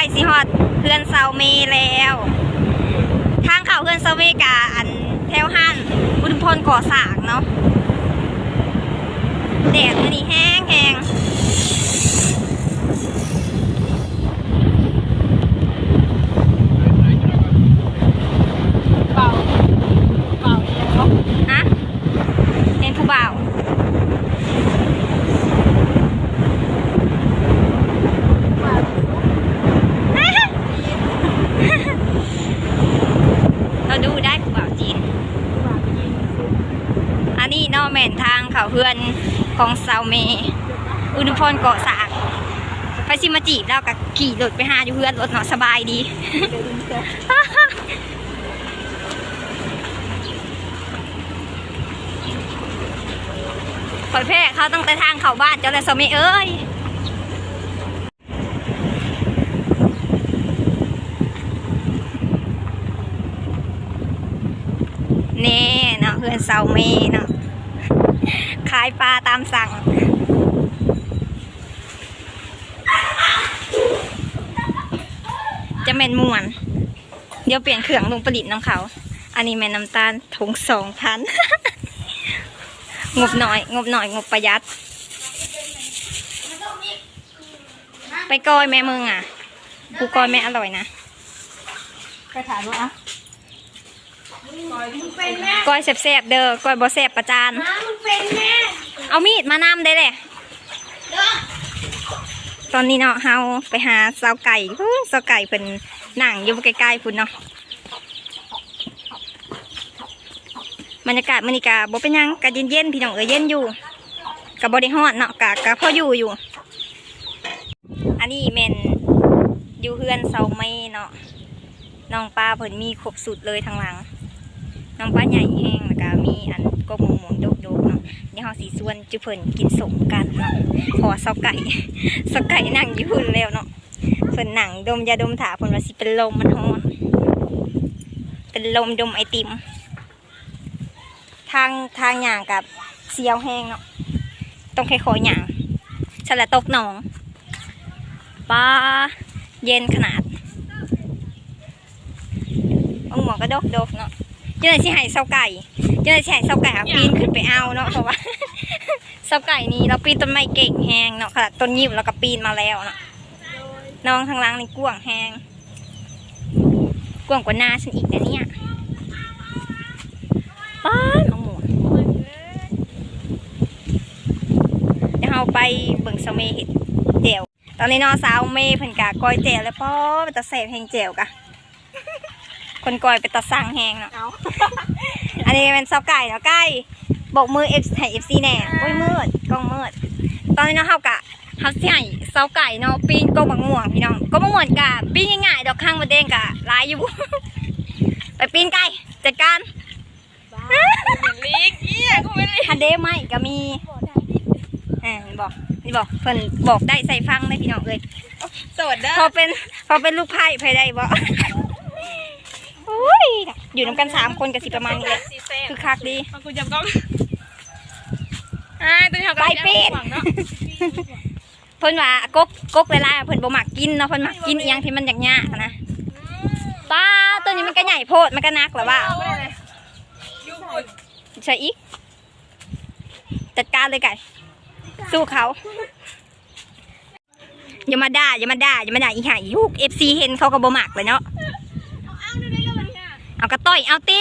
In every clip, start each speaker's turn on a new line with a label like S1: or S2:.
S1: ล้สิฮอดเพื่อนเซาเมแล้ว ทางเข้าเพื่อนเซาเมกาอันแถวหันอุดมพลก่อสร้างเนาะแดดมันนี่แห้งแห้ง
S2: เป่าเป่าเนี่ยเนาะ
S1: อะเห็นผู้บ่าว เราดูได้ผู้บ่าวจีน อันนี้เนอแม่นทาง เพื่อนของเซาเมอุณพรเกาะสางไปสิมาจีบแล้วก็ขี่รถไปหาอยู่เพื่อนรถเนาะสบายดีข่อยแพ้เขาตั้งแต่ทางเขาบ้านเจ้าแต่สมัยเอ้ยเน่เนาะเพื่อนเซาเมเนาะ ขายปลาตามสั่ง จะแม่นม่วน เดี๋ยวเปลี่ยนเครื่องลงผลิตน้ำเขา อันนี้แม่นน้ำตาลถุงสองพันงบหน่อย งบหน่อย งบประหยัด ไปกอยแม่มึงอะ กูกอยแม่อร่อยนะ
S2: ไปถามว่าอะ
S1: กอยแซ่บๆเด้อกอยบ่แซ่บประจาน
S2: มึงเป็นแม่
S1: เอามีดมานำได้เลยตอนนี้เนาะเฮาไปหาเสาวไก่เสาวไก่เพิ่นหนังอยู่ใกล้ๆพุ่นเนาะบรรยากาศมื้อนี้กะบ่เป็นยังกะเย็นๆพี่น้องเอ้ยเย็นอยู่กะบ่ได้ฮอนเนาะกะกะพออยู่อยู่ อันนี้แม่นอยู่เฮือนเสาไม้เนาะน้องปลาเพิ่นมีครบสุดเลยทางหลังน้องปลาใหญ่แห้งแล้วก็มีอันกบหมูหมูโดก นี้เฮาสิส่วนจุเพิ่นกินสมกันเนาะขอเสาไก่เสาไก่นั่งอยู่หุ่นแล้วเนาะเพิ่นนั่งดมยาดมถาเพิ่นว่าสิเป็นลมมันฮ้อนเป็นลมดมไอติม ทางทางยางกับเสียวแห้งเนาะต้องค่อยๆย่างฉละตกหนองปลาเย็นขนาดองหมอกระดกดกเนาะเจ้าหน้าที่ห้เสาไก่ เจ้าหน้าที่ให้เสาไก่อะปีนขึ้นไปเอาเนาะเพราะว่า เสาไก่นี้เราปีนต้นไม้เก่งแหงเนาะขนาดต้นยิ้วเราก็ปีนมาแล้วเนาะน้องทางล่างนี่กว้างแหงกว้างกว่าหน้าฉันอีกนะเนี่ยป้านมะม่วงเดี๋ยวเราไปเบิ่งเสาเมเห็ดเจียวตอนนี้น้องสาวเมย์เพิ่นกะก้อยเจียวแล้วป้อไปตะแสบแหงเจียวกะคนก้อยไปตะสั่งแหงเนาะ
S2: อา
S1: อันนี้เป็นเสาไก่เนาะไก่บอกมือเอฟให้เอฟซีแน่โอ้ยมืดกล้องมืด ตอนนี้เนาะเฮากะเฮาสิให้เสาไก่เนาะปีนกงบักม่วงพี่น้องกงบักม่วงกะปีนง่ายๆดอกข้างมะเด้งกะหลายอยู่ ไปปีนไก่จัดการ
S2: เป็นลิกเอี้ยกูเป็นลิก
S1: ฮันเดไม่ก็มีเออนี่บอกนี่บอกเพิ่นบอกได้ใส่ฟังได้พี่น้องเลย
S2: โสดเด้อ
S1: พอเป็นพอเป็นลูกไพ่ไพ่ได้บ่ อุ้ยอยู่น้ำกันสามคนกับสิประมาณนี้แหละ
S2: สีเซ่
S1: คือคักดี
S2: มากูจับกล้องอ่าตัวนี้เขาก็
S1: ไปเป็ด
S2: หวังเนาะ
S1: เพิ่นว่ากกกกหลายๆเพิ่นบ่มักกินเนาะเพิ่นมักกินอีหยังที่มันยากๆนะป้าตัวนี้มันก็ใหญ่โพดมันก็นักหรอว่า
S2: เอาไปเลยยูบุด
S1: ใช่อีกจัดการเลยไก่สู้เขาอย่ามาด่าอย่ามาด่าอย่ามาด่าอีห่าอีฮูก FC เห็นเขาก็บ่มักเลยเนาะ
S2: เอาเดี๋ยวได้ เลยเนี่ย
S1: เอากระต้อยเอาตี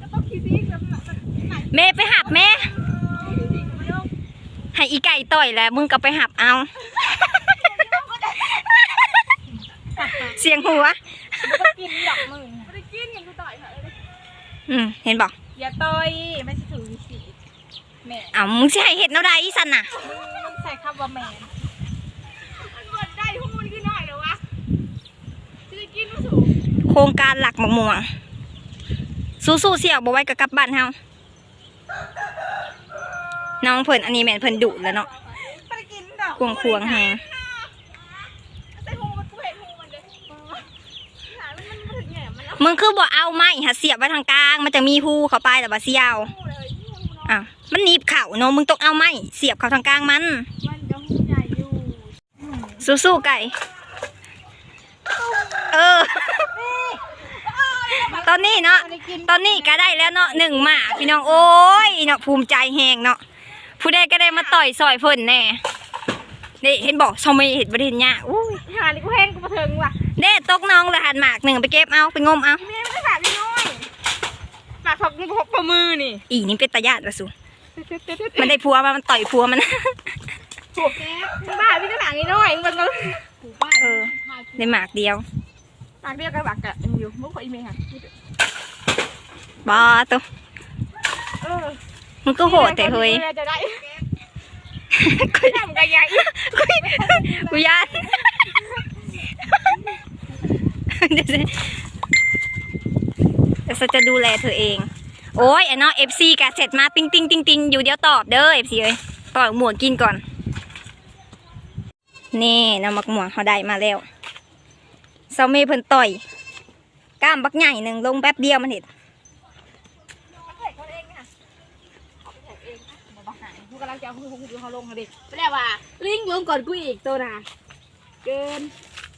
S2: แล้วก็คิดดิแบบไหน
S1: แม่ไปหับแม่ให้อีไก่ต่อยแล้วมึงก็ไปหับเอา เสียงหัว
S2: กินดอกมึงไม่ได้กินยังกูต่อยเหรอ
S1: อืมเห็นบอก
S2: อย่าต่อยไม่ใช่ถือสีแม่
S1: เอามึงสิให้เห็ดแนวใดอีสันน่ะ
S2: มึงใส่คำว่าแมนมันกดได้พวกมันขึ้นหน่อยเหรอวะจะได้กินมาสูง
S1: โครงการหลักมะม่วง สู้ๆเสี่ยวบ่ไว้กับกลับบ้านเฮาน้องเพิ่นอันนี้แม่นเพิ่นดุแล้วเนาะ
S2: ไม่ได้กินดอก
S1: ควงควงๆแฮง
S2: ใส่หูมันกูเห็นหูมันเลยหามันมันถึงแหนมันแล้ว
S1: มึงคือบ่เอาไม้หาเสียบไว้ทางกลาง มันจะมีหูเข้าไปแต่ว่าเสียว
S2: หูเลยหูเนาะ
S1: อะมันหนีบเข่าเนาะมึงต้องเอาไม้เสียบเข้าทางกลางมัน
S2: มันจะหูใหญ่อยู่
S1: สู้ๆไก่
S2: โอ้
S1: เออต อนนี้เนาะตอนนี้ก็ได้แล้วเนาะหนึ่งหมาพี่น้องโอ้ยเนาะภูมิใจแหงเนาะผู้ใดก็ได้มาต่อยซอยเพิ่นแน่นี่เห็นบอกชาวไม่เห็นประเด็นเนี่ยอุ้ย
S2: หานี่กูแห้งกูมาเทิงว่ะ
S1: เด้ตกน้องเลยหันหมากหนึ่งไปเก็บเอาไปงมเอา
S2: แม่ไม่ได้ฝากนี่น้อยฝากขอบพกประมือนี่
S1: อีนี่เป็นตาญาติละสุมันได้ผัวมามันต่อยผัวมัน
S2: ถูกแก๊มึงบ้าพี่ก็ฝากนี่น้อยมึงก็
S1: เออได้หมากเดียว
S2: ฝากเรียกกันฝากกะยังอยู่มึงขออีเมลค่ะ
S1: บอตัว
S2: เออ
S1: มึงก็โหดแต่เฮ้ย
S2: จะได้
S1: กู
S2: ทำกันยัง
S1: กูยานเดี๋ยวสิเดี๋ยวฉันจะดูแลเธอเอง โอ้ยไอ้เนาะเอฟซีกะเสร็จมาติ้งติ้งติ้งติ้งอยู่เดี๋ยวตอบเด้อเอฟซีเอ้ยต่อยหมวกกินก่อน นี่น้ำมักหมวกเขาได้มาแล้วเซาเมเพิ่นต่อยกล้ามบักใหญ่หนึ่งลงแป๊บเดียวมันเห็น
S2: กูกำลังจะเอาหูหูเขาลงเขาดิไม่ได้ว่า ลิงลงก่อนกูอีกตัวน่ะเกิน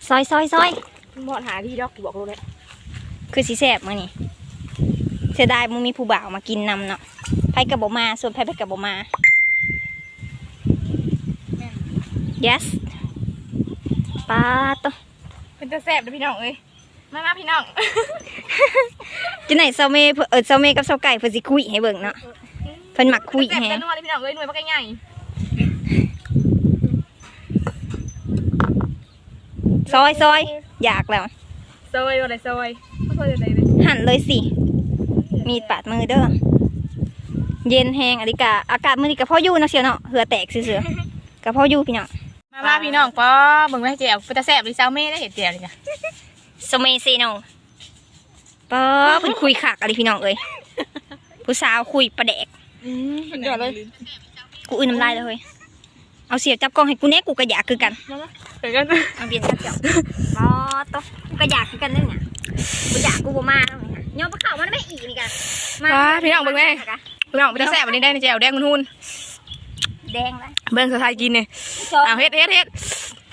S1: ซอยซอยซอย
S2: มึงบอดหาที่ดอกกูบอกเลย
S1: คือสีแสบมานี่เสียดายมึงมีผู้บ่าวมากินนำเนาะไผกับบมาส่วนไผไปกับบมา yes ปาตว
S2: เป็นจะแสบนะพี่น้องเอ้ยมามาพี่น้อง
S1: จังไหนเซาเมเพิ่นเออเซาเมกับเซาไก่เพิ่นสิคุยให้เบิ่งเนาะ เพิ่นมักคุย
S2: แสบ
S1: แฮะ
S2: กันนัวเลยพี่น้องเอ้ยหน่วยปากใหญ่
S1: ซอยซอยอยากแล้ว
S2: ซอยอะไรซอยซอยอะไรเลย
S1: หั่นเลยสิ มีดปาดมือเด้อ เย็นแฮงอริกาอากาศมื้อนี้ก็พออยู่เนาะเชียวเนาะเหือแตกซื่อๆก็พออยู่พี่น้อง
S2: มามาพี่น้องป้อมึงไม่เจียวเป็นจะแสบหรือเจ้าเม่ได้เห็นเจียวเลยจ้ะ
S1: โซเมเซโนป๊าเพิ่นคุยขากอะไรพี่น้องเอ้ยผู้สาวคุยประแดก
S2: อืม เดี๋ยวเลย
S1: กูอื่นน้ำลายเลยเฮ้ยเอาเสียบจับกล้องให้กูแน่กูก็อยากคือกัน
S2: มามาเดี๋ยวกัน
S1: เอาเบียนจับเจ้าป๊าตวกูก็อยากคือกันเรื่องเนี่ยกูอยากกูบ่มาแล้วเนี่ยย้อนปลาเข่ามันไม่อีกนี่กันมา
S2: มาพี่น้องเบิ่งแม่พี่น้องเป็นจะแสบวันนี้ได้ในเจียวแดงมันหุ่น
S1: แดงเลย
S2: เบิ่งสไทยกินเนี่ย
S1: กูจ้อง
S2: เอาเฮ็ดเฮ็ดเฮ็ด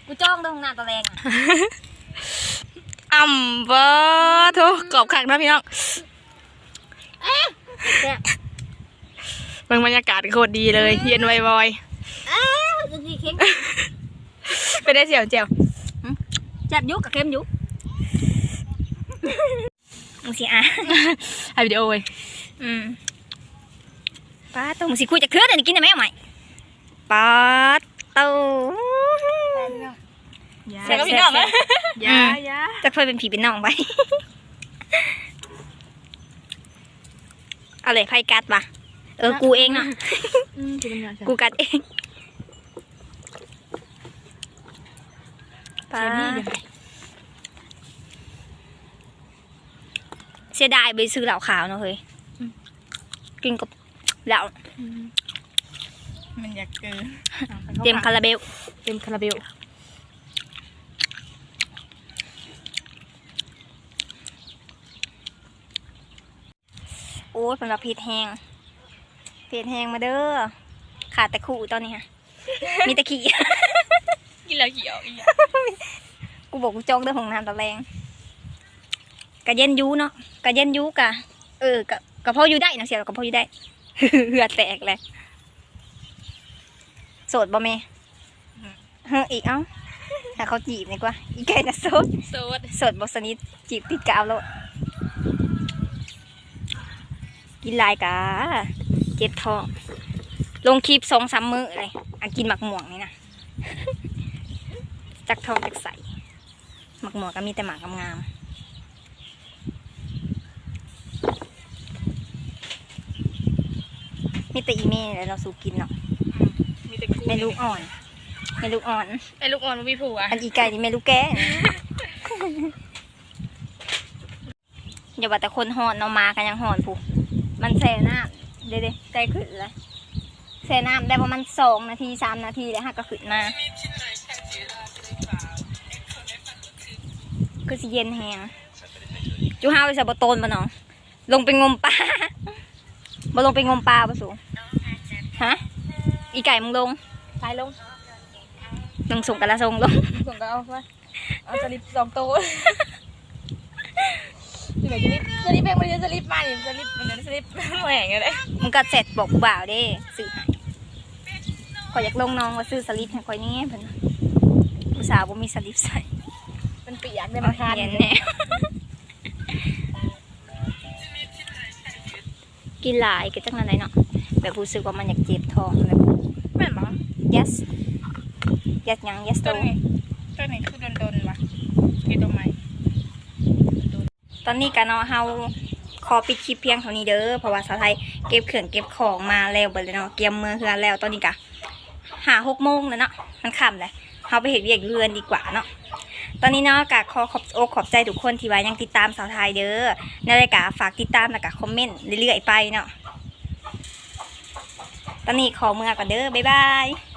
S1: กูจ้องตรงหน้าตะแรงอะ
S2: อ่ำเบอร์ทุกกรอบขักนะพี่น้อง
S1: แซ่บ
S2: เบิ่งบรรยากาศโคตรดีเลย เย็นไว
S1: อ้าวดูสิเค็ม
S2: ๆเป็นได้เจียวเจียว
S1: จับยุกกับเค็มยุกมึงสิอะ
S2: ถ่ายวิดีโอเว้ย
S1: อืมป้าเต้ามึงสิคุยจะเคลื่อนอันนี้กินได้ไหมเอาใหม่ป้าเต้า
S2: แซ่บพี่น้องนะ
S1: ยายาจะเคยเป็นผีเป็นน้องไปเอาเลยไพ่กัดปะ เออ กูเองเนาะกูกัดเองป้าเสียดายไปซื้อเหล้าขาวเนาะเฮ้ยกินกับเหล้า
S2: มันอยากเกิน
S1: เต็มคาราเบล
S2: เต็มคาราเบล
S1: โอ้ยเป็นว่าเพชรแห้ง เพชรแห้งมาเด้อขาดแต่ขู่ตอนนี้ฮะมีแต่ขี้
S2: กินแล้วเขียวอีก
S1: กูบอกกูจองเรื่องของน้ำตะแรงกะเย็นยูเนาะกะเย็นยูกะ เออกะกะพออยู่ได้นะเสียกะพออยู่ได้เหือแตกเลยโสดบ่เมเฮ้ออีกเอ้าถ้าเขาจีบดีกว่า อีไก่น่ะโสด
S2: โซด
S1: โสดบสนิทจีบติดกาวแล้ว กินหลายกะ เจ็บท้อง ลงคลิปสองสามมื้อเลยอันกินหมักหม่วงนี่นะจักท้องจักใสหมักหม่วงก็มีแต่หมากงามๆมีแต่อีเมลเลยเราสูกินเนาะ
S2: มีแต่กู
S1: เมลูกอ่อนเมลูกอ่อน
S2: ไอ้ลูกอ่อนมันมีผัว
S1: อันอีไก่นี่เมลูกแก่อย่าว่าแต่คนหอนเนาะมากันยังหอนผูมันแช่น้ำ เด้ๆไก่ขึ้นเลยแช่น้ำได้ประมาณสองนาทีสามนาทีแล้วฮะก็ขึ้นมาคือสิเย็นแหงจูห้าไปใส่บะโตนบ่เนาะลงไปงมปลาบ่ลงไปงมปลาบ่สูฮะอีไก่มึงลง
S2: ตายลง
S1: ลงส่งกันละส่งลง
S2: ส่งก็เอาไปเอาสลิปสองตัว ไหนสลิปสลิปเองมันจะสลิปมาเนี่ยสลิปมันจะสลิปแหว่งอะไร
S1: มึงก็เสร็จบอกผู้บ่าวเด้ซื้อให้ขอยอยากลงน้องว่าซื้อสลิปให้ข่อยนี่เพิ่นผู้สาวบ่มีสลิปใส่
S2: มันเปียกเลยมันคาน
S1: เย็นแน่กินหลายก็จังนั้นไหนเนาะแบบรู้สึกว่ามันอยากเจ็บท้องแบบ
S2: แม่นปะ
S1: yes yes ยัง yes
S2: ตัว
S1: โต
S2: นี้ตัวนี้คือโดนๆวะกี่ตัวใหม่
S1: ต อนนี้กันเนาะเฮาขอปิดคลิปเพียงเท่านี้เด้อเพราะว่าสาวไทยเก็บเครื่องเก็บของมาแล้วเบิดเลยเนาะเตรียมมืองเฮือนแล้วตอนนี้กะหาหกโมงแล้วเนาะมันค่ำเลยเฮาไปเห็นเวียกเรือนดีกว่าเนาะตอนนี้เนาะกะขอขอบอกขอบใจทุกคนที่ว่ายังติดตามสาวไทยเด้อในรายการฝากติดตามแล้วก็คอมเมนต์เรื่อยๆไปเนาะตอนนี้ขอเมือก่อนเด้อบ๊ายบาย